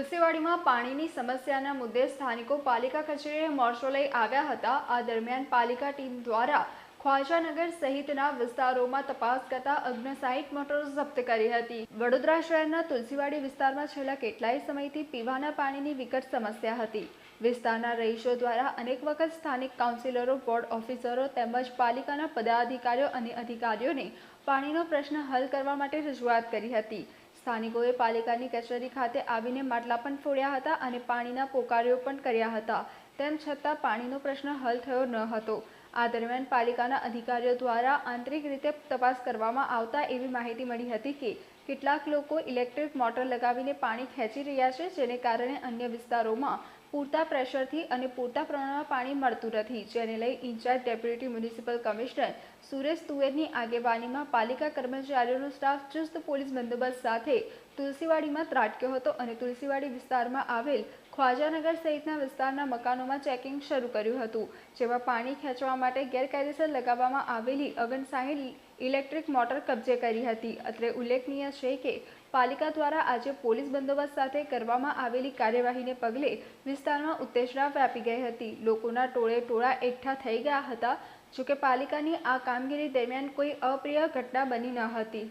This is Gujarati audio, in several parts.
તુલસીવાડીમાં પાણીની સમસ્યાના મુદ્દે સ્થાનિકો પાલિકા કચેરીએ મોરચો લઈ આવ્યા હતા. આ દરમિયાન પાલિકા ટીમ દ્વારા ખ્વાજાનગર સહિતના વિસ્તારોમાં તપાસ કરતા અગ્નસાઇટ મોટરો જપ્ત કરી હતી. વડોદરા શહેરના તુલસીવાડી વિસ્તારમાં છેલ્લા કેટલાય સમયથી પીવાના પાણીની વિકટ સમસ્યા હતી. વિસ્તારના રહીશો દ્વારા અનેક વખત સ્થાનિક કાઉન્સિલરો, બોર્ડ ઓફિસરો તેમજ પાલિકાના પદાધિકારીઓ અને અધિકારીઓને પાણીનો પ્રશ્ન હલ કરવા માટે રજૂઆત કરી હતી. સ્થાનિકોએ પાલિકાની કચેરી ખાતે આવીને માટલા પણ ફોડ્યા હતા અને પાણીના પોકારીઓ પણ કર્યા હતા. તેમ છતાં પાણીનો પ્રશ્ન હલ થયો ન હતો. આ દરમિયાન પાલિકાના અધિકારીઓ દ્વારા આંતરિક રીતે તપાસ કરવામાં આવતા એવી માહિતી મળી હતી કે કેટલાક લોકો ઇલેક્ટ્રિક મોટર લગાવીને પાણી ખેંચી રહ્યા છે, જેને કારણે અન્ય વિસ્તારોમાં પૂરતા પ્રેશરથી અને પૂરતા પ્રમાણમાં પાણી મળતું નથી. જેને લઈ in-charge deputy municipal commissioner Suresh તુવેરની આગેવાનીમાં પાલિકા કર્મચારીઓનો સ્ટાફ ચુસ્ત પોલીસ બંદોબસ્ત સાથે તુલસીવાડીમાં ત્રાટક્યો હતો અને તુલસીવાડી વિસ્તારમાં આવેલ ખ્વાજાનગર સહિતના વિસ્તારના મકાનોમાં ચેકિંગ શરૂ કર્યું હતું, જેમાં પાણી ખેંચવા માટે ગેરકાયદેસર લગાવવામાં આવેલી ઓગણસાઠ ઇલેક્ટ્રિક મોટર કબજે કરી હતી. અત્રે ઉલ્લેખનીય છે કે, પાલિકા દ્વારા આજે પોલીસ બંદોબસ્ત સાથે કરવામાં આવેલી કાર્યવાહીને પગલે વિસ્તારમાં ઉત્તેજના વ્યાપી ગઈ હતી. લોકોના ટોળે ટોળા એકઠા થઈ ગયા હતા, જોકે પાલિકાની આ કામગીરી દરમિયાન કોઈ અપ્રિય ઘટના બની ન હતી.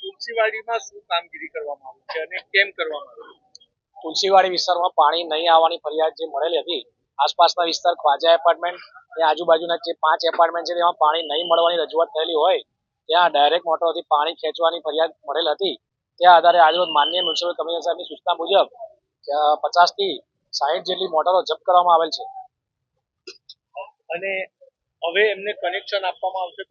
તુલસીવાડીમાં શું કામગીરી કરવામાં આવી છે અને કેમ કરવામાં આવી તુલસીવાડી વિસ્તારમાં પાણી નહીં આવવાની ફરિયાદ જે મળેલી હતી આસપાસના વિસ્તાર ખ્વાજા એપાર્ટમેન્ટ એ આજુબાજુના જે પાંચ એપાર્ટમેન્ટ છે તેમાં પાણી નહીં મળવાની રજૂઆત થયેલી હોય ત્યાં ડાયરેક્ટ મોટરથી પાણી ખેંચવાની ફરિયાદ મળેલ હતી. ત્યાં આધારે આજરોજ માન્ય મ્યુનિસિપલ કમિશનર સાહેબની સૂચના મુજબ પચાસથી સાહીઠ જેટલી મોટરો જપ્ત કરવામાં આવેલ છે. અને હવે એમને કનેક્શન આપવામાં આવશે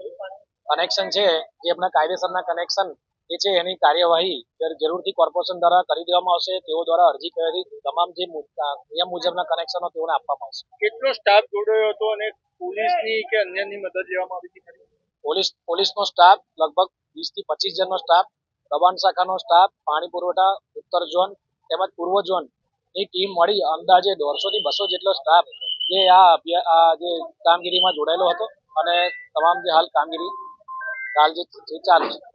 કનેક્શન છે જે એમના કાયદેસરના કનેક્શન એ છે એની કાર્યવાહી જરૂરથી કોર્પોરેશન દ્વારા કરી દેવામાં આવશે તેઓ દ્વારા અરજી કરેલી તમામ જે નિયમ મુજબના કનેક્શનો તેઓને આપવામાં આવશે. કેટલો સ્ટાફ જોડાયો હતો અને પોલીસની કે અન્યની મદદ લેવામાં આવી હતી? પોલીસ પોલીસનો સ્ટાફ લગભગ વીસથી પચીસ જણનો સ્ટાફ દબાણ શાખાનો સ્ટાફ પાણી પુરવઠા ઉત્તર ઝોન તેમજ પૂર્વ ઝોનની ટીમ મળી અંદાજે દોઢસો થી બસો જેટલો સ્ટાફ જે આ અભિયાન આ જે કામગીરીમાં જોડાયેલો હતો અને તમામ જે હાલ કામગીરી હાલ જે જે ચાલુ છે.